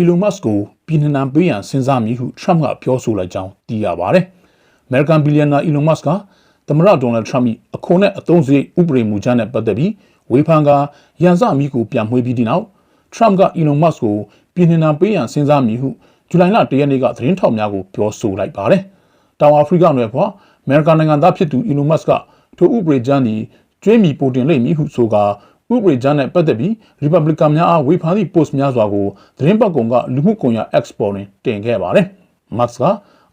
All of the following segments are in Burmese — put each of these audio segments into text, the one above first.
Elon Musk ကိုပြည်နှံပေးရန်စဉ်းစားမည်ဟု Trump ကပြောဆိုလိုက်ကြောင်းသိရပါတယ်။ American billionaire Elon Musk ကသမ္မတဒေါ်နယ်ထရမ့်၏အခွန်နဲ့အသုံးစရိတ်ဥပဒေမူကြမ်းနဲ့ပတ်သက်ပြီးဝေဖန်ကရန်စမီကိုပြန်မွှေးပြီးတဲ့နောက် Trump က Elon Musk ကိုပြည်နှံပေးရန်စဉ်းစားမည်ဟုဇူလိုင်လ၁ရက်နေ့ကသတင်းထောက်များကိုပြောဆိုလိုက်ပါတယ်။တောင်အာဖရိကနယ်ဖွာအမေရိကန်နိုင်ငံသားဖြစ်သူ Elon Musk ကထိုဥပဒေကြမ်းသည်ကျွေးမီပိုတင်လိမ့်မည်ဟုဆိုကာ ဥပဒေကြမ်းနဲ့ပတ်သက်ပြီး Republican များအားဝေဖန်သည့် post များစွာကိုသတင်းပတ်ကုံကလူမှုကွန်ရက် X ပေါ်တွင်တင်ခဲ့ပါတယ်။ Musk က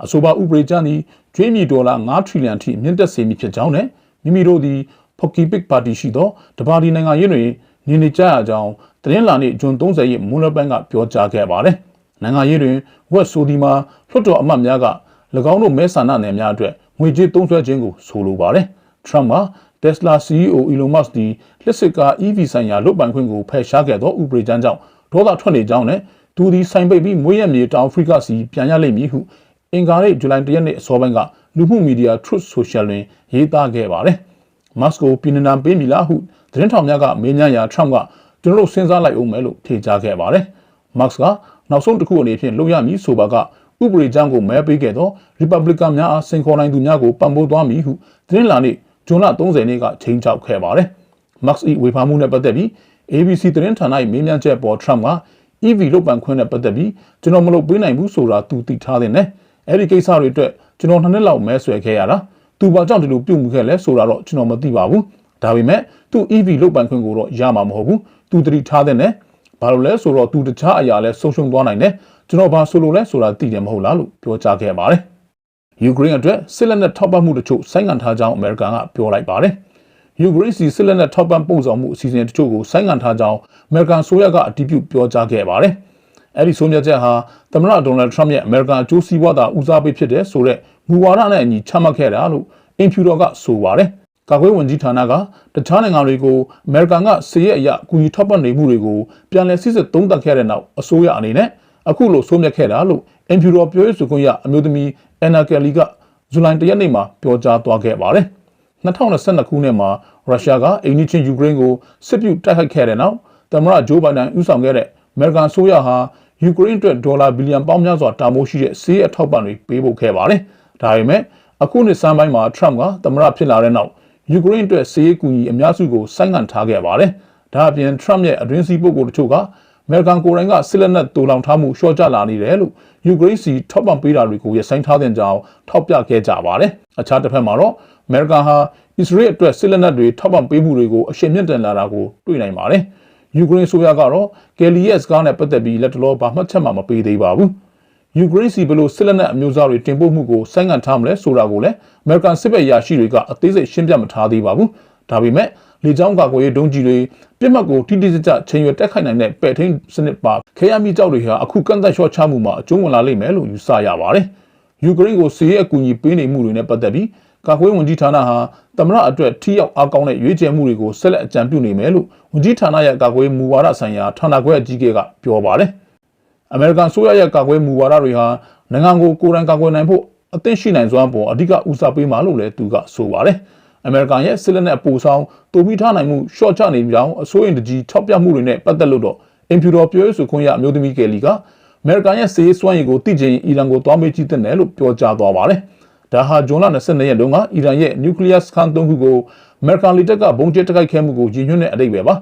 အဆိုပါဥပဒေကြမ်းသည်ကျွေးမီဒေါ်လာ9ထရီလီယံထိမြင့်တက်စေမည်ဖြစ်ကြောင်းနဲ့မိမိတို့သည် Pocky Pig Party ရှိသောတပါတီနိုင်ငံရေးတွင်နေနေကြရကြောင်းသတင်းလာနေ့ဂျွန်30ရက်မွန်းလွဲပိုင်းကပြောကြားခဲ့ပါတယ်။နိုင်ငံရေးတွင်ဝက်ဆိုဒီမှာလွှတ်တော်အမတ်များက၎င်းတို့မဲဆန္ဒနယ်များအတွက်ငွေကြေးသုံးစွဲခြင်းကိုဆိုလိုပါတယ်။ Trump က Tesla CEO Elon Musk သည်လက်စစ်ကား EV ဆိုင်ရာလွတ်ပိုင်ခွင့်ကိုဖယ်ရှားခဲ့သောဥပဒေကြမ်းကြောင့်ဒေါသထွက်နေကြောင်းနဲ့သူသည်ဆိုင်ပိတ်ပြီးမွေးရမြေတောင်အာဖရိကစီပြန်ရလိမ့်မည်ဟုအင်္ဂါနေ့ဇူလိုင်၁ရက်နေ့အစောပိုင်းကလူမှုမီဒီယာ Truth Social တွင်ရေးသားခဲ့ပါတယ်။ Musk ကိုပြည်နှံပေးမိလားဟုသတင်းထောက်များကမေးမြန်းရာ Trump ကကျွန်တော်တို့စဉ်းစားလိုက်အောင်မယ်လို့ဖြေကြားခဲ့ပါတယ်။ Musk ကနောက်ဆုံးတစ်ခုအနေဖြင့်လုပ်ရမည်ဆိုပါကဥပဒေကြမ်းကိုမဲပေးခဲ့သော Republican များအားစင်ခေါ်နိုင်သူများကိုပံ့ပိုးသွားမည်ဟုသတင်းလာနေ့ ဇွန်လ30နေ့ကချိန်ချောက်ခဲ့ပါတယ်။ Musk ၏ဝေဖန်မှုနဲ့ပတ်သက်ပြီး ABC သတင်းဌာန၏မေးမြန်းချက်ပေါ် Trump က EV လုတ်ပန်ခွင့်နဲ့ပတ်သက်ပြီးကျွန်တော်မလုပ်ပေးနိုင်ဘူးဆိုတာသူသိထားတဲ့နဲ့အဲ့ဒီကိစ္စတွေအတွက်ကျွန်တော်နှစ်နှစ်လောက်မဲဆွယ်ခဲ့ရတာသူဘာကြောင့်ဒီလိုပြုတ်မှုခဲ့လဲဆိုတာတော့ကျွန်တော်မသိပါဘူးဒါပေမဲ့သူ EV လုတ်ပန်ခွင့်ကိုတော့ရမှာမဟုတ်ဘူးသူတတိထားတဲ့နဲ့ဘာလို့လဲဆိုတော့သူတခြားအရာလဲဆုံးရှုံးသွားနိုင်တယ်ကျွန်တော်ဘာဆိုလို့လဲဆိုတာသိတယ်မဟုတ်လားလို့ပြောကြားခဲ့ပါတယ် ယူကရိန်းအတွက်စစ်လက်နက်ထောက်ပံ့မှုတချို့ဆိုင်းငံ့ထားကြောင်းအမေရိကန်ကပြောလိုက်ပါတယ်ယူကရိန်းစီစစ်လက်နက်ထောက်ပံ့ပို့ဆောင်မှုအစီအစဉ်တချို့ကိုဆိုင်းငံ့ထားကြောင်းအမေရိကန်ဆိုရကအတည်ပြုပြောကြားခဲ့ပါတယ်။အဲဒီဆုံးဖြတ်ချက်ဟာသမ္မတဒေါ်နယ်ထရမ့်ရဲ့အမေရိကန်အကျိုးစီးပွားသာဦးစားပေးဖြစ်တဲ့ဆိုတဲ့မူဝါဒနဲ့အညီချမှတ်ခဲ့တာလို့အင်ဖြူတော်ကဆိုပါတယ်။ကာကွယ်ဝင်ကြီးဌာနကတခြားနိုင်ငံတွေကိုအမေရိကန်ကစီးရဲအရာအကူအညီထောက်ပံ့နေမှုတွေကိုပြန်လည်စစ်စစ်သုံးသပ်ခဲ့တဲ့နောက်အစိုးရအနေနဲ့အခုလိုဆုံးဖြတ်ခဲ့တာလို့ အင်ဖြူတော်ပြောရေးဆိုခွင့်ရအမျိုးသမီးအန်နာကယ်လီကဇူလိုင်၁ရက်နေ့မှာပြောကြားသွားခဲ့ပါတယ်။2022ခုနှစ်မှာရုရှားကအိန္ဒိချင်းယူကရိန်းကိုစစ်ပြုတိုက်ခိုက်ခဲ့တဲ့နောက်သမ္မတဂျိုးဘိုင်ဒန်ဦးဆောင်ခဲ့တဲ့အမေရိကန်ဆိုရဟာယူကရိန်းအတွက်ဒေါ်လာဘီလီယံပေါင်းများစွာတာမိုးရှိတဲ့စီးအထောက်ပံ့တွေပေးပို့ခဲ့ပါတယ်။ဒါပေမဲ့အခုနှစ်စမ်းပိုင်းမှာထရမ့်ကသမ္မတဖြစ်လာတဲ့နောက်ယူကရိန်းအတွက်စီးကူညီအများစုကိုဆိုင်းငံ့ထားခဲ့ပါတယ်။ဒါအပြင်ထရမ့်ရဲ့အတွင်းစည်းပုဂ္ဂိုလ်တချို့က အမေရိကန်ကိုယ်တိုင်ကစစ်လက်နက်တူလောင်ထားမှုရှော့ကျလာနေတယ်လို့ယူကရိန်းစီထောက်ပံ့ပေးတာတွေကိုရဆိုင်ထားတဲ့ကြောင်းထောက်ပြခဲ့ကြပါတယ်။အခြားတစ်ဖက်မှာတော့အမေရိကန်ဟာအစ္စရေးအတွက်စစ်လက်နက်တွေထောက်ပံ့ပေးမှုတွေကိုအရှိန်မြင့်တင်လာတာကိုတွေ့နိုင်ပါတယ်။ယူကရိန်းဆိုရကတော့ကယ်လီယက်စကားနဲ့ပတ်သက်ပြီးလက်တလောဘာမှတ်ချက်မှမပေးသေးပါဘူး။ယူကရိန်းစီဘလို့စစ်လက်နက်အမျိုးအစားတွေတင်ပို့မှုကိုဆိုင်းငံ့ထားမလဲဆိုတာကိုလည်းအမေရိကန်စစ်ဘက်ရာရှိတွေကအသေးစိတ်ရှင်းပြမထားသေးပါဘူး။ဒါပေမဲ့ လေကြောင်းကာကွယ်ရေးဒုံးကျည်တွေပြစ်မှတ်ကိုတိတိကျကျချိန်ရွယ်တက်ခိုက်နိုင်တဲ့ပဲ့ထိန်းစနစ်ပါခဲယမ်းမီကြောက်တွေဟာအခုကန့်သက်လျှော့ချမှုမှာအကျုံးဝင်လာလိမ့်မယ်လို့ယူဆရပါတယ်။ယူကရိန်းကိုစီးရဲအကူအညီပေးနေမှုတွေနဲ့ပတ်သက်ပြီးကာကွယ်ဝင်ကြီးဌာနဟာသမရအတွက်ထိရောက်အားကောင်းတဲ့ရွေးချယ်မှုတွေကိုဆက်လက်အကြံပြုနေမယ်လို့ဝင်ကြီးဌာနရဲ့ကာကွယ်မူဝါဒဆိုင်ရာဌာနခွဲအကြီးအကဲကပြောပါတယ်။အမေရိကန်ဆိုရရဲ့ကာကွယ်မူဝါဒတွေဟာနိုင်ငံကိုကိုယ်တိုင်ကာကွယ်နိုင်ဖို့အသင့်ရှိနိုင်စွမ်းပေါ်အဓိကဦးစားပေးမှာလို့လည်းသူကဆိုပါတယ်။ အမေရိကန်ရဲ့စစ်လက်နက်ပို့ဆောင်တူပြီးထားနိုင်မှုရှော့ချနေကြောင်းအစိုးရတကြီးထောက်ပြမှုတွေနဲ့ပတ်သက်လို့တော့အင်ဖြူတော်ပြောရေးဆိုခွင့်ရအမျိုးသမီးကယ်လီကအမေရိကန်ရဲ့စစ်ရေးစွမ်းရည်ကိုသိချင်အီရန်ကိုသွားမေးကြည့်တဲ့နယ်လို့ပြောကြားသွားပါတယ်။ဒါဟာဂျွန်လ22ရက်တုန်းကအီရန်ရဲ့နျူကလ িয়ার စခန်းသုံးခုကိုအမေရိကန်လေတပ်ကဘုံကျဲတိုက်ခိုက်ခဲ့မှုကိုရည်ညွှန်းတဲ့အတိတ်ပဲပါ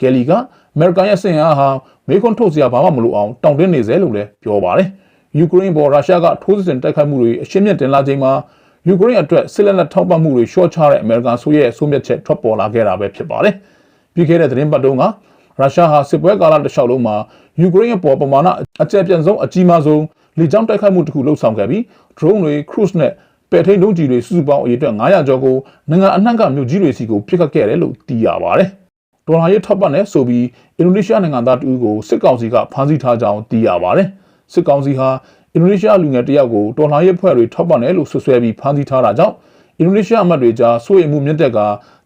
ကယ်လီကအမေရိကန်ရဲ့စင်အားဟာမေခွန်းထုတ်စရာဘာမှမလိုအောင်တောင်းတင်းနေစေလို့လည်းပြောပါတယ်ယူကရိန်းပေါ်ရုရှားကထိုးစစ်တိုက်ခိုက်မှုတွေအရှင်းမြင့်တင်လာချိန်မှာ ယူကရိန်းအတွက်စစ်လက်နက်ထောက်ပံ့မှုတွေရှော့ချတဲ့အမေရိကန်ဆိုရဲ့ဆုံးဖြတ်ချက်ထွက်ပေါ်လာခဲ့တာပဲဖြစ်ပါတယ်ပြီးခဲ့တဲ့သတင်းပတ်တုန်းကရုရှားဟာစစ်ပွဲကာလတစ်လျှောက်လုံးမှာယူကရိန်းအပေါ်ပမာဏအကျယ်ပြန့်ဆုံးအကြီးမားဆုံးလေကြောင်းတိုက်ခိုက်မှုတစ်ခုလှုပ်ဆောင်ခဲ့ပြီး drone တွေ cruise နဲ့ပဲ့ထိန်လုံးကြီးတွေစုစုပေါင်းအရေအတွက်900ကျော်ကိုနိုင်ငံအနှံ့ကမြို့ကြီးတွေစီကိုပြစ်ခတ်ခဲ့တယ်လို့သိရပါတယ်။ဒေါ်လာရေးထောက်ပံ့တဲ့ဆိုပြီးအင်ဒိုနီးရှားနိုင်ငံသားတူကိုစစ်ကောင်စီကဖမ်းဆီးထားကြောင်းသိရပါတယ်။စစ်ကောင်စီဟာ အင်ဒိုနီးရှားလူငယ်တယောက်ကိုဒေါ်လာရေးဖွဲ့တွေထောက်ပံ့တယ်လို့ဆွဆွဲပြီးဖမ်းဆီးထားတာကြောင့်အင်ဒိုနီးရှားအမတ်တွေကြားစိုးရိမ်မှုမြင့်တက်က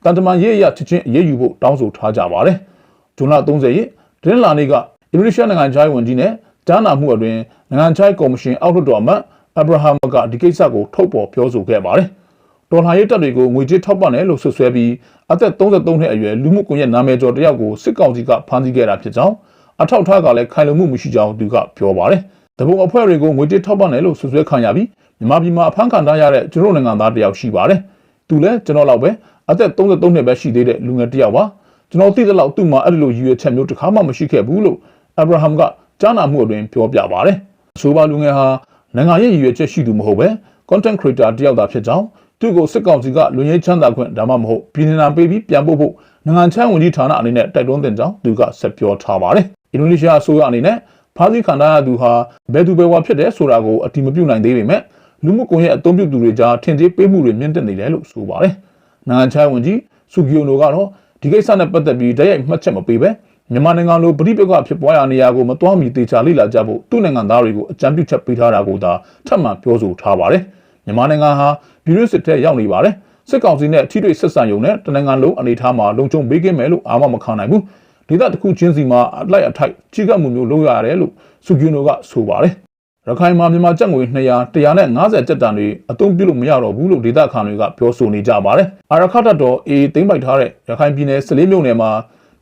တန်တမန်ရေးအရချက်ချင်းအရေးယူဖို့တောင်းဆိုထားကြပါတယ်။ဇွန်လ30ရက်ဒင်းလာနေ့ကအင်ဒိုနီးရှားနိုင်ငံခြားရေးဝန်ကြီးနဲ့ကြားနာမှုအတွင်းနိုင်ငံခြားရေးကော်မရှင်အောက်လွှတ်တော်အမတ်အဗရာဟမ်ကဒီကိစ္စကိုထုတ်ပေါ်ပြောဆိုခဲ့ပါတယ်။ဒေါ်လာရေးတပ်တွေကိုငွေကြေးထောက်ပံ့တယ်လို့ဆွဆွဲပြီးအသက်33နှစ်အရွယ်လူမှုကွန်ရက်နာမည်ကျော်တယောက်ကိုစစ်ကောင်စီကဖမ်းဆီးခဲ့တာဖြစ်ကြောင်းအထောက်အထားကလည်းခိုင်လုံမှုမရှိကြောင်းသူကပြောပါတယ်။ တဘုံအဖွဲ့တွေကိုငွေကြေးထောက်ပံ့တယ်လို့ဆွဆွဲခံရပြီးမြန်မာပြည်မှာအဖမ်းခံထားရတဲ့ကျွန်တော်နိုင်ငံသားတယောက်ရှိပါတယ်။သူလည်းကျွန်တော်လောက်ပဲအသက်33နှစ်ပဲရှိသေးတဲ့လူငယ်တစ်ယောက်ပါ။ကျွန်တော်သိတဲ့လောက်သူ့မှာအဲ့ဒီလိုရည်ရွယ်ချက်မျိုးတစ်ခါမှမရှိခဲ့ဘူးလို့အဗရာဟမ်ကကြားနာမှုအတွင်းပြောပြပါတယ်။အဆိုပါလူငယ်ဟာနိုင်ငံရေးရည်ရွယ်ချက်ရှိသူမဟုတ်ပဲ content creator တယောက်သာဖြစ်ကြောင်းသူ့ကိုစစ်ကောင်စီကလူငယ်ချမ်းသာခွင့်ဒါမှမဟုတ်ပြည်နယ်နာပေးပြီးပြန်ပို့ဖို့နိုင်ငံချမ်းဝန်ကြီးဌာနအနေနဲ့တိုက်တွန်းတင်ကြောင်းသူကဆက်ပြောထားပါတယ်။အင်ဒိုနီးရှားအစိုးရအနေနဲ့ ဖားသီးခံထားရသူဟာဘယ်သူပဲဝါဖြစ်တယ်ဆိုတာကိုအတိမပြုနိုင်သေးပေမဲ့လူမှုကွန်ရက်အသုံးပြုသူတွေကြားထင်သေးပေးမှုတွေမြင့်တက်နေတယ်လို့ဆိုပါတယ်။နိုင်ငံချမ်းဝန်ကြီးစုဂီယိုနိုကတော့ဒီကိစ္စနဲ့ပတ်သက်ပြီးတရိုက်မှတ်ချက်မပေးပဲမြန်မာနိုင်ငံလိုပြည်ပကဖြစ်ပွားရာနေရာကိုမတွားမီတေချာလိလာကြဖို့သူ့နိုင်ငံသားတွေကိုအကြံပြုချက်ပေးထားတာကိုသာထပ်မံပြောဆိုထားပါတယ်။မြန်မာနိုင်ငံဟာပြည်တွင်းစစ်ထဲရောက်နေပါတယ်။စစ်ကောင်စီနဲ့ထိတွေ့ဆက်ဆံရုံနဲ့တနင်္ဂနွေလုံးအနေထားမှာလုံခြုံပေးကင်းမယ်လို့အာမမခံနိုင်ဘူး။ ဒေသတစ်ခုချင်းစီမှာအလိုက်အထိုက်ကြီးကပ်မှုမျိုးလုပ်ရတယ်လို့စုဂျူနိုကဆိုပါတယ်။ရခိုင်မှာမြန်မာကျပ်ငွေ200 150ကျပ်တန်တွေအသုံးပြုလို့မရတော့ဘူးလို့ဒေသခံတွေကပြောဆိုနေကြပါတယ်။အာရခတ်တပ်တော်အေးသိမ့်ပိုက်ထားတဲ့ရခိုင်ပြည်နယ်14မြို့နယ်မှာ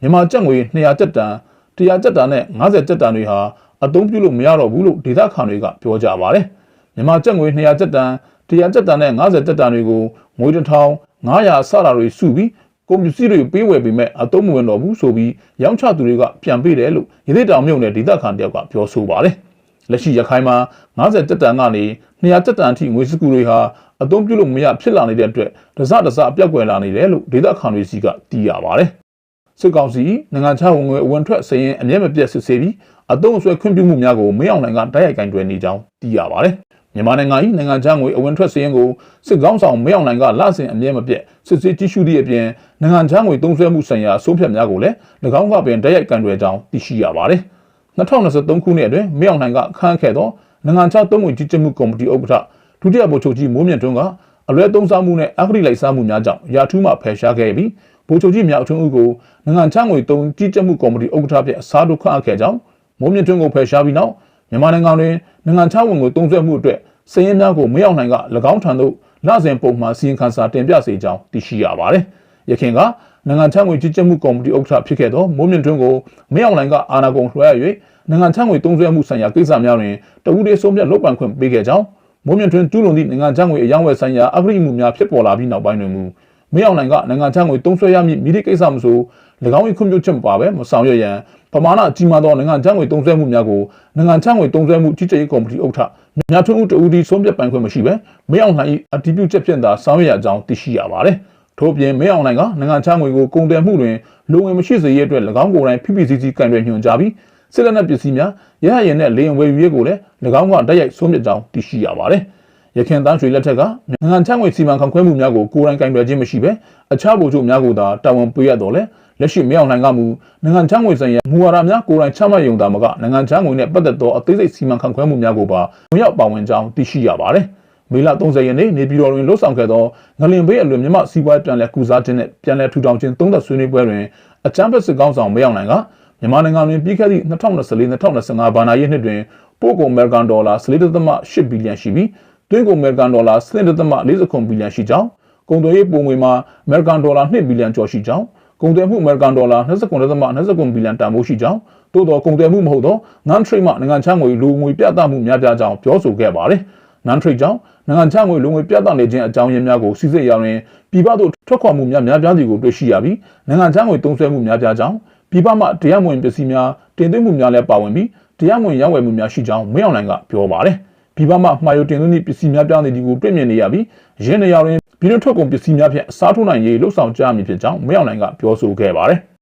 မြန်မာကျပ်ငွေ200ကျပ်တန်100ကျပ်တန်နဲ့50ကျပ်တန်တွေဟာအသုံးပြုလို့မရတော့ဘူးလို့ဒေသခံတွေကပြောကြပါတယ်။မြန်မာကျပ်ငွေ200ကျပ်တန်100ကျပ်တန်နဲ့50ကျပ်တန်တွေကိုငွေတစ်ထောင်900စတာတွေစုပြီး ကုန်ပစ္စည်းတွေပေးဝယ်ပေမဲ့အသုံးမဝင်တော့ဘူးဆိုပြီးရောင်းချသူတွေကပြန်ပေးတယ်လို့ရသေးတောင်မြုံနယ်ဒေသခံတယောက်ကပြောဆိုပါတယ်။လက်ရှိရခိုင်မှာ90တက်တန်ကနေ200တက်တန်အထိငွေစကူတွေဟာအသုံးပြုလို့မရဖြစ်လာနေတဲ့အတွက်တစတစအပြောက်ကွယ်လာနေတယ်လို့ဒေသခံတွေစီကသိရပါတယ်။စစ်ကောင်စီနိုင်ငံခြားဝင်ငွေအဝင်ထွက်စရင်အမြဲမပြတ်စစ်ဆေးပြီးအသုံးအဆွဲခွင့်ပြုမှုများကိုမင်းအောင်နိုင်ကတိုက်ရိုက်ကင်တွယ်နေကြောင်းသိရပါတယ်။ မြန်မာနိုင်ငံ၏နိုင်ငံခြားငွေအဝင်ထွက်စရင်ကိုစစ်ကောင်းဆောင်မင်းအောင်နိုင်ကလဆင်အမြဲမပြတ်စစ်ဆေးကြည့်ရှုသည့်အပြင်နိုင်ငံခြားငွေသုံးစွဲမှုဆိုင်ရာဆုံးဖြတ်များကိုလည်း၎င်းကပင်တိုက်ရိုက်ကင်တွယ်ကြောင်းသိရှိရပါတယ်။2023ခုနှစ်အတွင်းမင်းအောင်နိုင်ကခန့်ခဲ့သောနိုင်ငံခြားသုံးဝင်ကြီးကြပ်မှုကော်မတီဥက္ကဋ္ဌဒုတိယဗိုလ်ချုပ်ကြီးမိုးမြင့်ထွန်းကအလွဲသုံးစားမှုနဲ့အဂတိလိုက်စားမှုများကြောင့်ရာထူးမှဖယ်ရှားခဲ့ပြီးဗိုလ်ချုပ်ကြီးမြောက်ထွန်းဦးကိုနိုင်ငံခြားငွေသုံးကြီးကြပ်မှုကော်မတီဥက္ကဋ္ဌဖြစ်အစားထိုးခန့်အပ်ခဲ့ကြောင်းမိုးမြင့်ထွန်းကိုဖယ်ရှားပြီးနောက် မြန်မာနိုင်ငံတွင်နိုင်ငံခြားဝင်ကိုသုံးစွဲမှုအတွက်စည်ရင်းများကိုမရောက်နိုင်က၎င်းထံသို့လစဉ်ပုံမှန်စီရင်ခံစာတင်ပြစေကြောင်းသိရှိရပါတယ်။ရခင်ကနိုင်ငံခြားငွေကြီးကြပ်မှုကော်မတီဥက္ကဋ္ဌဖြစ်ခဲ့သောမိုးမြင့်ထွန်းကိုမရောက်နိုင်ကအာဏာကုန်လွှဲ၍နိုင်ငံခြားငွေသုံးစွဲမှုဆိုင်ရာကိစ္စများတွင်တဦးတည်းဆုံးဖြတ်လုပ်ပိုင်ခွင့်ပေးခဲ့ကြောင်းမိုးမြင့်ထွန်းကျူးလွန်သည့်နိုင်ငံခြားငွေအယောင်းဝယ်ဆိုင်ရာအဂတိမှုများဖြစ်ပေါ်လာပြီးနောက်ပိုင်းတွင်မူ မရောက်နိုင်ကနိုင်ငံခြားငွေသုံးစွဲရမည့်မိသည့်ကိစ္စမဆို၎င်း၏ခွင့်ပြုချက်မပါဘဲမဆောင်ရွက်ရန်ပမာဏကြီးမားသောနိုင်ငံခြားငွေသုံးစွဲမှုများကိုနိုင်ငံခြားငွေသုံးစွဲမှုကြီးကြပ်ရေးကော်မတီဥက္ကဋ္ဌမြတ်ထွန်းဦးတဦးဒီဆုံးဖြတ်ပိုင်ခွင့်မရှိဘဲမရောက်နိုင်၏အတည်ပြုချက်ဖြင့်သာဆောင်ရွက်ရကြောင်းသိရှိရပါတယ်ထို့ပြင်မင်းအောင်နိုင်ကနိုင်ငံခြားငွေကိုကုန်တယ်မှုတွင်လူငွေမရှိစေရတဲ့၎င်းကိုယ်တိုင် PPCC ကန်တွေညွှန်ကြားပြီးစစ်လက်နက်ပစ္စည်းများရဟရင်နဲ့လေရင်ဝယ်ယူရေးကိုလည်း၎င်းကတိုက်ရိုက်ဆုံးဖြတ်ကြောင်းသိရှိရပါတယ်။ ရခင်တန်းရွှေလက်ထက်ကနိုင်ငံခြားငွေစီမံခန့်ခွဲမှုများကိုကိုယ်တိုင်ကင်တွယ်ခြင်းမရှိဘဲအခြားဗိုလ်ချုပ်များကိုသာတာဝန်ပေးရတော့လဲလက်ရှိမရောက်နိုင်ကမူနိုင်ငံခြားငွေဆိုင်ရာမူဝါဒများကိုယ်တိုင်ချမှတ်ရုံသာမကနိုင်ငံခြားငွေနဲ့ပတ်သက်သောအသေးစိတ်စီမံခန့်ခွဲမှုများကိုပါဝင်ရောက်ပါဝင်ကြောင်းသိရှိရပါတယ်။မေလ30ရက်နေ့နေပြည်တော်တွင်လှုပ်ဆောင်ခဲ့သောငလင်ဘေးအလွန်မြမစီးပွားပြန်လည်ကုစားခြင်းနဲ့ပြန်လည်ထူထောင်ခြင်းသုံးသက်ဆွေးနွေးပွဲတွင်အချမ်းဖက်စစ်ကောင်းဆောင်မရောက်နိုင်ကမြန်မာနိုင်ငံတွင်ပြီးခဲ့သည့်2024-2025ဘဏ္ဍာရေးနှစ်တွင်ပို့ကုန်အမေရိကန်ဒေါ်လာ14.8ဘီလီယံရှိပြီး တွင်းကုန်အမေရိကန်ဒေါ်လာ17.49ဘီလီယံရှိကြောင်းကုန်သွယ်ရေးပုံငွေမှာအမေရိကန်ဒေါ်လာ2ဘီလီယံကျော်ရှိကြောင်းကုန်သွယ်မှုအမေရိကန်ဒေါ်လာ29.29ဘီလီယံတန်ဖိုးရှိကြောင်းသို့တော်ကုန်သွယ်မှုမဟုတ်သော non trade မှနိုင်ငံခြားငွေလူငွေပြသမှုများပြားကြောင်းပြောဆိုခဲ့ပါတယ်။ non trade ကြောင့်နိုင်ငံခြားငွေလူငွေပြသနေခြင်းအကြောင်းရင်းများကိုစစ်ဆေးရရင်ပြည်ပသို့ထွက်ခွာမှုများများပြားစီကိုတွေ့ရှိရပြီးနိုင်ငံခြားငွေသုံးစွဲမှုများပြားကြောင်းပြည်ပမှတရားမဝင်ပစ္စည်းများတင်သွင်းမှုများလည်းပါဝင်ပြီးတရားမဝင်ရောင်းဝယ်မှုများရှိကြောင်းမင်းအောင်လှိုင်ကပြောပါတယ်။ ပြည်ပမှမှာယူတင်သွင်းသည့်ပစ္စည်းများပြားနေသည်ကိုတွေ့မြင်နေရပြီးရင်းနေရာတွင်ပြည်တွင်းထွက်ကုန်ပစ္စည်းများဖြင့်အစားထိုးနိုင်ရေးလှုံ့ဆော်ကြမည်ဖြစ်ကြောင်းမင်းအောင်လှိုင်ကပြောဆိုခဲ့ပါတယ်။